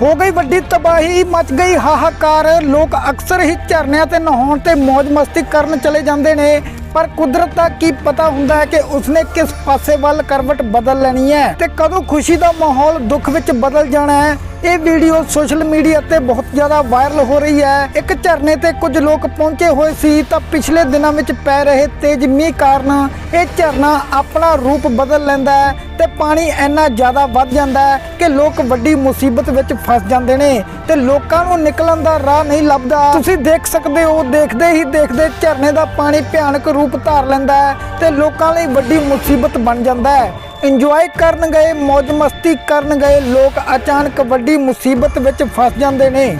ਹੋ ਗਈ ਵੱਡੀ ਤਬਾਹੀ, ਮਚ ਗਈ ਹਾਹਾਕਾਰ। ਲੋਕ ਅਕਸਰ ਹੀ ਝਰਨਿਆਂ ਤੇ ਨਹਾਉਣ ਤੇ ਮौज ਮਸਤੀ ਕਰਨ ਚਲੇ ਜਾਂਦੇ ਨੇ। ਪਰ ਕੁਦਰਤ ਦਾ ਕੀ ਪਤਾ ਹੁੰਦਾ ਹੈ ਕਿ ਉਸਨੇ ਕਿਸ ਪਾਸੇ ਵੱਲ ਕਰਵਟ ਬਦਲ ਲੈਣੀ ਹੈ ਤੇ ਕਦੋਂ ਖੁਸ਼ੀ ਦਾ ਮਾਹੌਲ ਦੁੱਖ ਵਿੱਚ ਬਦਲ ਜਾਣਾ ਹੈ? ਇਹ ਵੀਡੀਓ ਸੋਸ਼ਲ ਮੀਡੀਆ ਤੇ ਬਹੁਤ ਜ਼ਿਆਦਾ ਵਾਇਰਲ ਹੋ ਰਹੀ ਹੈ। ਇੱਕ ਝਰਨੇ ਤੇ ਕੁਝ ਲੋਕ ਪਹੁੰਚੇ ਹੋਏ ਸੀ ਤਾਂ ਪਿਛਲੇ ਦਿਨਾਂ ਵਿੱਚ ਪੈ ਰਹੇ ਤੇਜ਼ ਮੀਂਹ ਕਾਰਨ ਇਹ ਝਰਨਾ ਆਪਣਾ ਰੂਪ ਬਦਲ ਲੈਂਦਾ ਹੈ ਤੇ ਪਾਣੀ ਇੰਨਾ ਜ਼ਿਆਦਾ ਵੱਧ ਜਾਂਦਾ ਹੈ ਕਿ ਲੋਕ ਵੱਡੀ ਮੁਸੀਬਤ ਵਿੱਚ ਫਸ ਜਾਂਦੇ ਨੇ ਤੇ ਲੋਕਾਂ ਨੂੰ ਨਿਕਲਣ ਦਾ ਰਾਹ ਨਹੀਂ ਲੱਭਦਾ। ਤੁਸੀਂ ਦੇਖ ਸਕਦੇ ਹੋ, ਦੇਖਦੇ ਹੀ ਦੇਖਦੇ ਝਰਨੇ ਦਾ ਪਾਣੀ ਭਿਆਨਕ ਰੂਪ ਧਾਰ ਲੈਂਦਾ ਹੈ ਤੇ ਲੋਕਾਂ ਲਈ ਵੱਡੀ ਮੁਸੀਬਤ ਬਣ ਜਾਂਦਾ ਹੈ। ਇੰਜੋਏ ਕਰਨ ਗਏ ਮौज ਮਸਤੀ ਕਰਨ ਗਏ, ਲੋਕ ਅਚਾਨਕ ਵੱਡੀ ਮੁਸੀਬਤ ਵਿੱਚ ਫਸ ਜਾਂਦੇ ਨੇ।